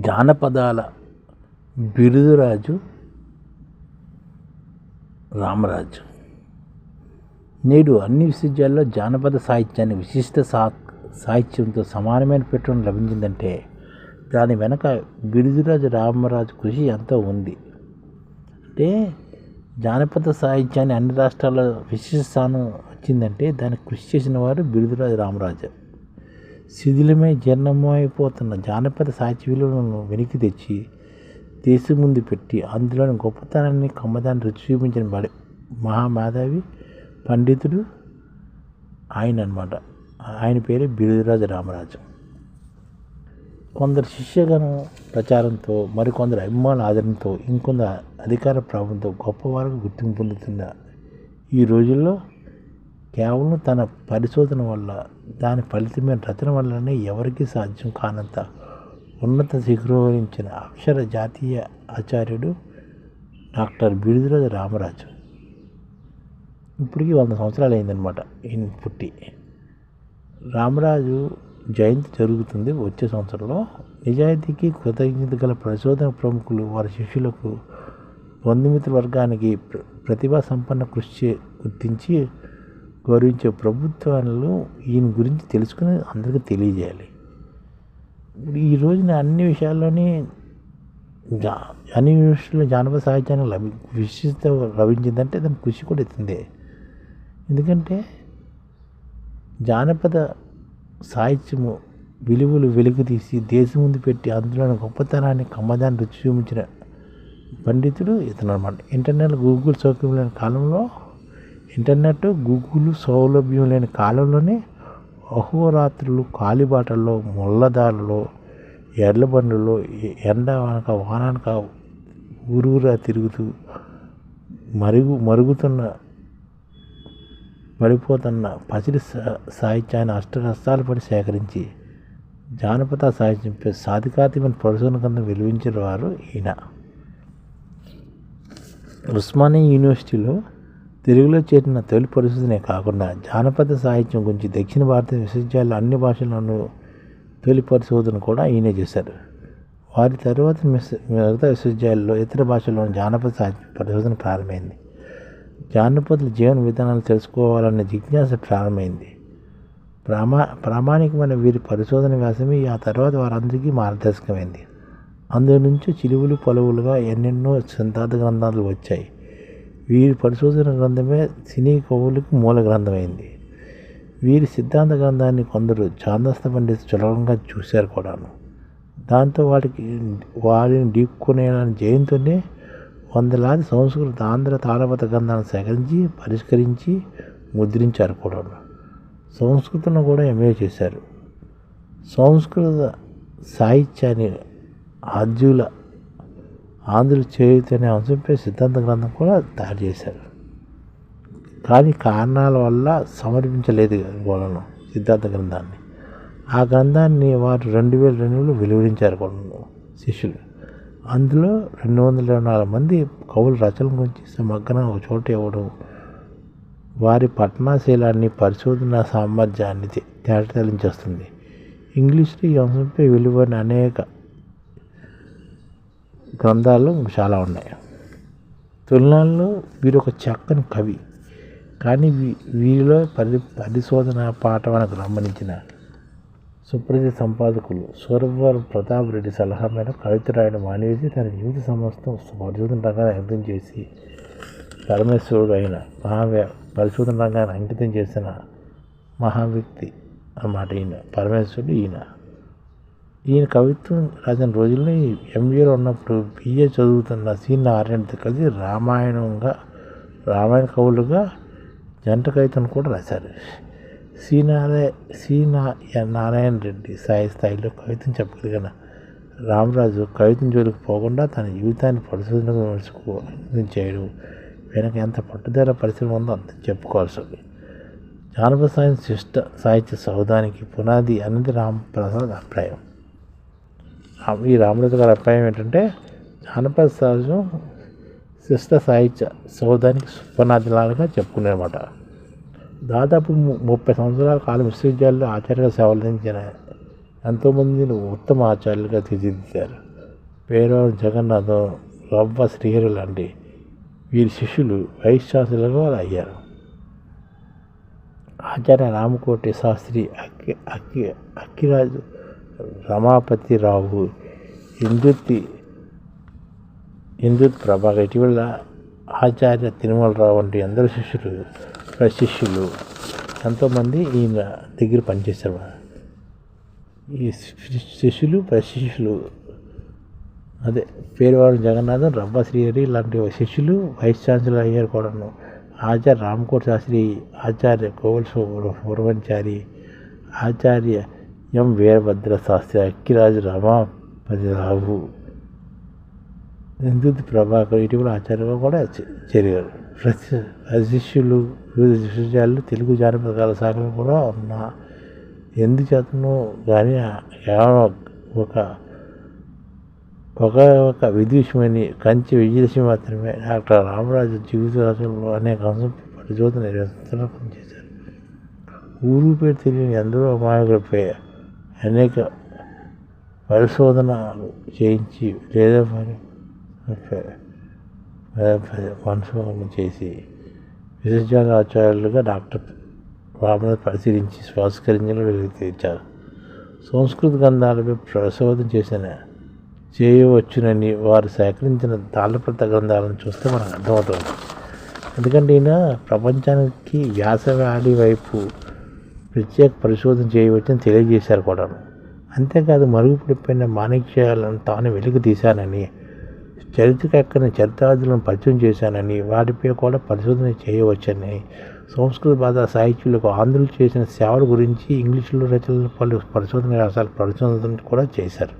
జానపదాల బిరుదురాజు రామరాజు. నేడు అన్ని విశ్వవిద్యాలయాల్లో జానపద సాహిత్యాన్ని విశిష్ట సా సాహిత్యంతో సమానమైన పెట్టుబడి లభించిందంటే దాని వెనక బిరుదురాజు రామరాజు కృషి ఎంతో ఉంది. అంటే జానపద సాహిత్యాన్ని అన్ని రాష్ట్రాల్లో విశిష్ట స్థానం వచ్చిందంటే దానికి కృషి చేసిన వారు బిరుదురాజు రామరాజు. శిథిలమై జీర్ణమైపోతున్న జానపద సాహిత్య విలువలను వెనక్కి తెచ్చి దేశం ముందు పెట్టి అందులోని గొప్పతనాన్ని కమ్మదాన్ని రుచి చూపించిన బడి మహామాధవి పండితుడు ఆయన అనమాట ఆయన పేరే బిరుదురాజు రామరాజు. కొందరు శిష్యగణం ప్రచారంతో మరికొందరు అభిమానుల ఆదరణతో ఇంకొందరు అధికార ప్రభావంతో గొప్పవారికి గుర్తింపు పొందుతున్న ఈ రోజుల్లో కేవలం తన పరిశోధన వల్ల దాని ఫలితమైన రచన వల్లనే ఎవరికీ సాధ్యం కానంత ఉన్నత శిఖరోహించిన అక్షర జాతీయ ఆచార్యుడు డాక్టర్ బిరుదురాజు రామరాజు. ఇప్పటికీ వంద సంవత్సరాలు అయిందనమాట ఈయన పుట్టి. రామరాజు జయంతి జరుగుతుంది వచ్చే సంవత్సరంలో. నిజాయితీకి కృతజ్ఞత గల పరిశోధన ప్రముఖులు వారి శిష్యులకు బంధుమిత్ర వర్గానికి ప్రతిభా సంపన్న కృషి చే- గుర్తించి గౌరవించే ప్రభుత్వాలు ఈయన గురించి తెలుసుకుని అందరికీ తెలియజేయాలి. ఇప్పుడు ఈ రోజున అన్ని విషయాల్లోని జా అన్ని విషయంలో జానపద సాహిత్యాన్ని లభి విశిష్ట లభించిందంటే దాని కృషి కూడా ఎత్తిందే ఎందుకంటే జానపద సాహిత్యము విలువలు వెలుగు తీసి దేశం ముందు పెట్టి అందులోని గొప్పతనాన్ని కమ్మదాన్ని రుచి చూపించిన పండితుడు ఇతను అనమాట ఇంటర్నెట్ గూగుల్ సౌకర్యం లేని కాలంలో ఇంటర్నెట్ గూగుల్ సౌలభ్యం లేని కాలంలోనే అహోరాత్రులు కాలిబాటల్లో ముళ్ళదారులో ఎడ్ల బండ్లలో ఎండ వానక వానక ఊరూరా తిరుగుతూ మరుగు మరుగుతున్న పడిపోతున్న పసిడి సా- సాహిత్యాన్ని అష్టకష్టాల పడి సేకరించి జానపద సాహిత్యంపై సాధికాతిమైన పరిశోధన కింద వెలువించిన వారు ఈయన. ఉస్మానియా యూనివర్సిటీలో తెలుగులో చేరిన తొలి పరిశోధనే కాకుండా జానపద సాహిత్యం గురించి దక్షిణ భారత విశ్వవిద్యాలయాలు అన్ని భాషల్లోనూ తొలి పరిశోధన కూడా ఈయనే చేశారు. వారి తర్వాత మిస్- మిగతా విశ్వవిద్యాలయాల్లో ఇతర భాషల్లోని జానపద సాహిత్య పరిశోధన ప్రారంభమైంది. జానపదుల జీవన విధానాలు తెలుసుకోవాలనే జిజ్ఞాస ప్రారంభమైంది. ప్రామా ప్రామాణికమైన వీరి పరిశోధన వ్యాసమే ఆ తర్వాత వారందరికీ మార్గదర్శకమైంది. అందు నుంచి చిలువులు పొలవులుగా ఎన్నెన్నో సిద్ధార్థ గ్రంథాలు వచ్చాయి. వీరి పరిశోధన గ్రంథమే సినీ కవులకు మూల గ్రంథమైంది. వీరి సిద్ధాంత గ్రంథాన్ని కొందరు ఛాందస్త పండితులు చులకంగా చూశారు కూడాను. దాంతో వాటికి వారిని ఢీక్కునేలాని జయంతోనే వందలాది సంస్కృత ఆంధ్ర తాళపత గ్రంథాలను సేకరించి పరిష్కరించి ముద్రించారు కూడాను. సంస్కృతంలో కూడా ఎంఏ చేశారు. సంస్కృత సాహిత్యాన్ని ఆద్యుల ఆంధ్రులు చేయుత అనే అంశంపై సిద్ధాంత గ్రంథం కూడా తయారు చేశారు. కానీ కారణాల వల్ల సమర్పించలేదు గోళను సిద్ధాంత గ్రంథాన్ని. ఆ గ్రంథాన్ని వారు రెండు వేల రెండులో వెలువరించారు కూడా శిష్యులు. అందులో రెండు వందల ఇరవై నాలుగు మంది కవుల రచనల గురించి సమగ్రంగా ఒక చోట ఇవ్వడం వారి పట్టణాశీలాన్ని పరిశోధన సామర్థ్యాన్ని తేటతెలించేస్తుంది. ఇంగ్లీష్లో ఈ అంశంపై వెలువడిన అనేక గ్రంథాలు చాలా ఉన్నాయి. తొలినాళ్ళలో వీరు ఒక చక్కని కవి. కానీ వీ- వీరిలో పరి పరిశోధన పాఠం గమనించిన సుప్రసిద్ధ సంపాదకులు సూరవర్ ప్రతాప్ రెడ్డి సలహా మేరకు కవిత రాయడం మానేసి తన జీవిత సమస్తం పరిశోధన రంగాన్ని అంకితం చేసి పరమేశ్వరుడు అయిన మహావ్య పరిశోధన రంగాన్ని అంకితం చేసిన మహావ్యక్తి అన్నమాట ఈయన పరమేశ్వరుడు ఈయన. ఈయన కవిత్వం రాసిన రోజుల్లో ఎంబీఏలో ఉన్నప్పుడు బిఏ చదువుతున్న సి నారాయణతో కలిసి రామాయణంగా రామాయణ కవులుగా జంట కవితను కూడా రాశారు. సి నారాయణ సి నారాయణ రెడ్డి స్థాయి స్థాయిలో కవితను చెప్పగలిగిన రామరాజు కవితను జోలికి పోకుండా తన జీవితాన్ని పరిశోధనకు నడుచుకో చేయడం వెనక ఎంత పట్టుదల పరిశ్రమ ఉందో అంత చెప్పుకోవాల్సింది జానపద సాహిత్య శిష్ట సాహిత్య సౌధానికి పునాది అన్నది రామప్రసాద్ అభిప్రాయం. ఈ రామరాజు గారి అభిప్రాయం ఏంటంటే జానపద సహజం శిష్ట సాహిత్య సౌధానికి పునాదిలాగా చెప్పుకునేమాట దాదాపు ముప్పై సంవత్సరాల కాలం విశ్వవిద్యాలయంలో ఆచార్య సేవలు అందించిన ఎంతోమందిని ఉత్తమ ఆచార్యులుగా తీర్చిదిద్దారు. పేరు జగన్నాథం రవ్వ శ్రీహరి లాంటి వీరి శిష్యులు వైస్ ఛాన్సలర్గా వారు అయ్యారు. ఆచార్య రామకోటి శాస్త్రి అక్కి అక్కి అక్కిరాజు రమాపతిరావు ఇందుర్తి ఇందు ప్రభాకర్ ఇటీవల ఆచార్య తిరుమలరావు వంటి అందరు శిష్యులు ప్రశిష్యులు ఎంతోమంది ఈయన దగ్గర పనిచేశారు. ఈ శిష్యులు ప్రశిష్యులు అదే పేరువారు జగన్నాథం రబ్బ శ్రీహరి లాంటి శిష్యులు వైస్ ఛాన్సలర్ అయ్యారు కూడాను. ఆచార్య రామకోట శాస్త్రి ఆచార్య కోవల్ పూర్వంచారి ఆచార్య ఎం వీరభద్ర శాస్త్రి అక్కిరాజు రామాపతిరావు హిందూ ప్రభాకర్ ఇటీవల ఆచార్యంగా కూడా చేరిగారు చేరారు. ప్రతి వివిధ విశ్వవిద్యాలయాలు తెలుగు జానపద కళా శాఖలు కూడా ఉన్న ఎందుచేతనో కానీ కేవలం ఒక ఒక ఒక విదూషమని కంచి విజయలక్ష్మి మాత్రమే డాక్టర్ రామరాజు జీవిత రచనలో అనేక అంశం పరిశోధన నిర్వహించడం పనిచేశారు ఊరు పేరు తెలియని ఎందరో అమాయకులపై అనేక పరిశోధనలు చేయించి లేదా మరి పరిశోధన చేసి విశ్వవిద్యాలయ ఆచార్యులుగా డాక్టర్ రామరాజు పరిశీలించి స్వాస్కరించడం వెలుగు తెచ్చారు సంస్కృత గ్రంథాలపై ప్రశోధన చేసిన చేయవచ్చునని వారు సేకరించిన తాళపత్ర గ్రంథాలను చూస్తే మనకు అర్థమవుతుంది. ఎందుకంటే ఈయన ప్రపంచానికి వ్యాసవాడి వైపు ప్రత్యేక పరిశోధన చేయవచ్చని తెలియజేశారు కూడా అంతేకాదు మరుగుపడిపోయిన మాణిక్యాలను తాను వెలుగు తీశానని చరిత్రకెక్కని చరిత్రాదులను పరిచయం చేశానని వాటిపై కూడా పరిశోధన చేయవచ్చని సంస్కృత భాష సాహిత్యులకు ఆంధ్రులు చేసిన సేవల గురించి ఇంగ్లీషులో రచనలు పలు పరిశోధన వ్యాసాలు పరిశోధన కూడా చేశారు.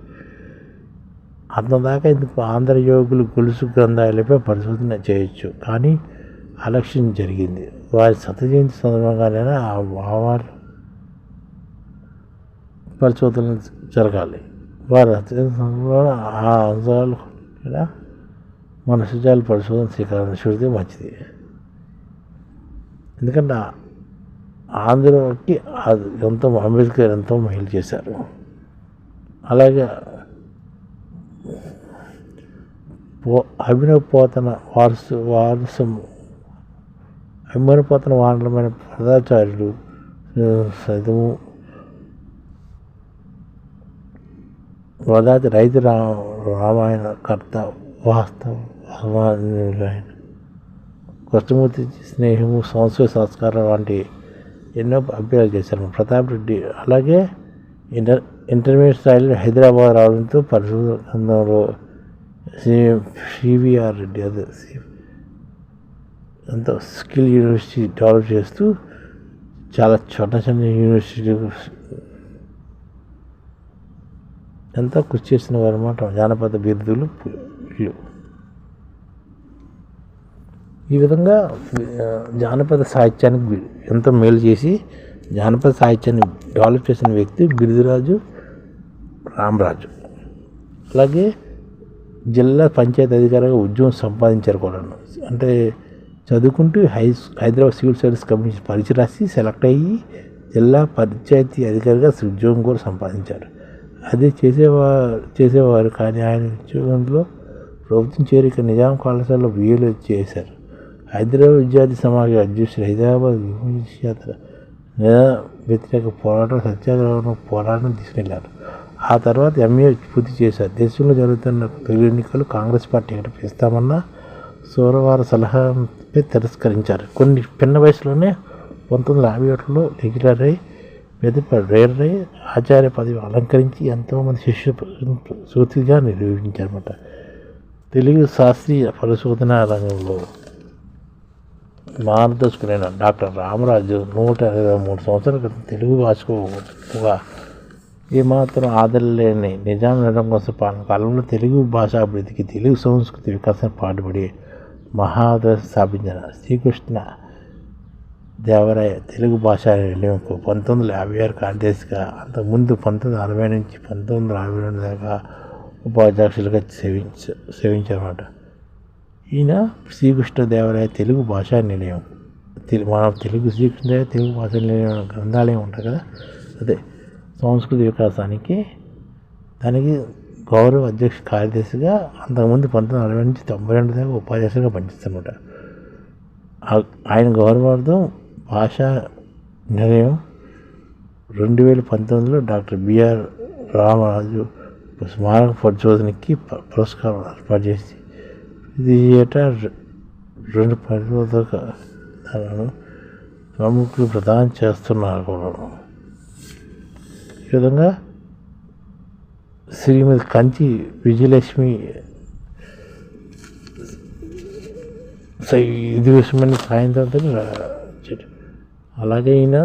అంతదాకా ఇందుకు ఆంధ్ర యోగులు గొలుసు గ్రంథాలపై పరిశోధన చేయొచ్చు. కానీ అలక్ష్యం జరిగింది. వారి శత జయంతి సందర్భంగానే ఆ వారు పరిశోధన జరగాలి. వారి శత ఆ అంశాలు కూడా మన సుజాలు పరిశోధన స్వీకారం చూడితే మంచిది. ఎందుకంటే ఆంధ్రకి ఎంతో అంబేద్కర్ ఎంతో మేలు చేశారు. అలాగే పో అభినవపోతన వారసు వారసము అభిమానపోతన పోతన వానరమైన పదాచార్యుడు సైతము వదాతి రైతు రా రామాయణ కర్త వాస్తవ ఆయన కృష్ణమూర్తి స్నేహము సంస్కృతి సంస్కారం వంటి ఎన్నో అభ్యాలు చేశారు. ప్రతాప్ రెడ్డి అలాగే ఇంటర్ ఇంటర్మీడియట్ స్థాయిలో హైదరాబాద్ రావడంతో పరిశోధనలో సివిఆర్ రెడ్డి అదే ఎంతో స్కిల్ యూనివర్సిటీ డెవలప్ చేస్తూ చాలా చిన్న చిన్న యూనివర్సిటీ ఎంతో కృషి చేసిన వారు అనమాట జానపద బిరుదులు వీళ్ళు ఈ విధంగా జానపద సాహిత్యానికి ఎంతో మేలు చేసి జానపద సాహిత్యాన్ని డెవలప్ చేసిన వ్యక్తి బిరుదురాజు రామరాజు. అలాగే జిల్లా పంచాయతీ అధికారిగా ఉద్యోగం సంపాదించారు కూడా అంటే చదువుకుంటూ హై హైదరాబాద్ సివిల్ సర్వీస్ కమిషన్ పరీక్ష రాసి సెలెక్ట్ అయ్యి జిల్లా పంచాయతీ అధికారిగా ఉద్యోగం కూడా సంపాదించారు. అది చేసేవారు చేసేవారు కానీ ఆయన ఉద్యోగంలో ప్రభుత్వం చేరిక నిజాం కళాశాలలో బిఏలు చేశారు. హైదరాబాద్ విద్యార్థి సమాజ అధ్యక్షుడు హైదరాబాద్ విమోచయాత్ర వ్యతిరేక పోరాటం సత్యాగ్రహం పోరాటం తీసుకెళ్ళారు. ఆ తర్వాత ఎంఏ పూర్తి చేశారు. దేశంలో జరుగుతున్న తొలి ఎన్నికలు కాంగ్రెస్ పార్టీ గెలిపిస్తామన్న సోరవార సలహాపై తిరస్కరించారు. కొన్ని పిన్న వయసులోనే పంతొమ్మిది వందల యాభై ఒకటిలో రెగ్యులర్ అయి పెద్ద రేర్ ఆచార్య పదవి అలంకరించి ఎంతోమంది శిష్యు సూతిగా నిరూపించారన్నమాట. తెలుగు శాస్త్రీయ పరిశోధన రంగంలో మార్గదర్శకులైన డాక్టర్ రామరాజు నూట ఇరవై మూడు సంవత్సరాల క్రితం తెలుగు భాషకు ఒక ఏమాత్రం ఆదరలేని నిజాం నిరంకుశ పాలన కాలంలో తెలుగు భాష అభివృద్ధికి తెలుగు సంస్కృతి వికాసం పాటుపడి మహాదర్శ స్థాపించిన శ్రీకృష్ణ దేవరాయ తెలుగు భాష నిలయంకు పంతొమ్మిది వందల యాభై ఆరు కార్యదర్శిగా అంతకుముందు పంతొమ్మిది వందల అరవై నుంచి పంతొమ్మిది వందల అరవై రెండు దాకా ఉపాధ్యక్షులుగా సేవించ సేవించారన్నమాట. ఈయన శ్రీకృష్ణదేవరాయ తెలుగు భాషా నిలయం. తెలు మన తెలుగు శ్రీకృష్ణదేవ తెలుగు భాషా నిలయం గ్రంథాలయం ఉంటుంది కదా? అదే. సంస్కృతి వికాసానికి దానికి గౌరవ అధ్యక్ష కార్యదర్శిగా అంతకుముందు పంతొమ్మిది వందల నుంచి తొంభై రెండు దాకా ఉపాధ్యక్షుడిగా పనిచేస్తారన్నమాట. ఆయన గౌరవార్థం భాషా నిలయం. రెండు వేల పంతొమ్మిదిలో డాక్టర్ బిఆర్ రామరాజు స్మారక పరిశోధనకి ప- పురస్కారం ఏర్పాటు చేసి ఇది ఏటా రెండు పరిశోధకాలను ప్రముఖులు ప్రదానం చేస్తున్నారు కూడా. ఈ విధంగా శ్రీమతి కంచి విజయలక్ష్మి ఇది విషయమని సాయంత్రం అలాగే ఈయన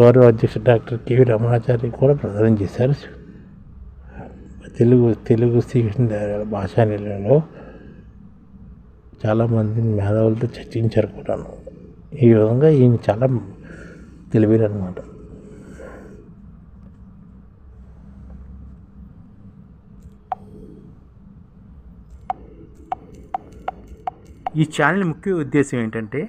గౌరవ అధ్యక్షుడు డాక్టర్ కెవి రమణాచారి కూడా ప్రదానం చేశారు. తెలుగు తెలుగు శ్రీకృష్ణ భాషా నిలయంలో చాలామంది మేధావులతో చర్చించారు కూడాను. ఈ విధంగా ఈయన చాలా తెలివైన అనమాట ఈ ఛానల్ ముఖ్య ఉద్దేశం ఏంటంటే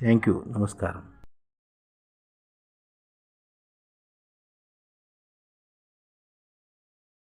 థ్యాంక్ యూ నమస్కారం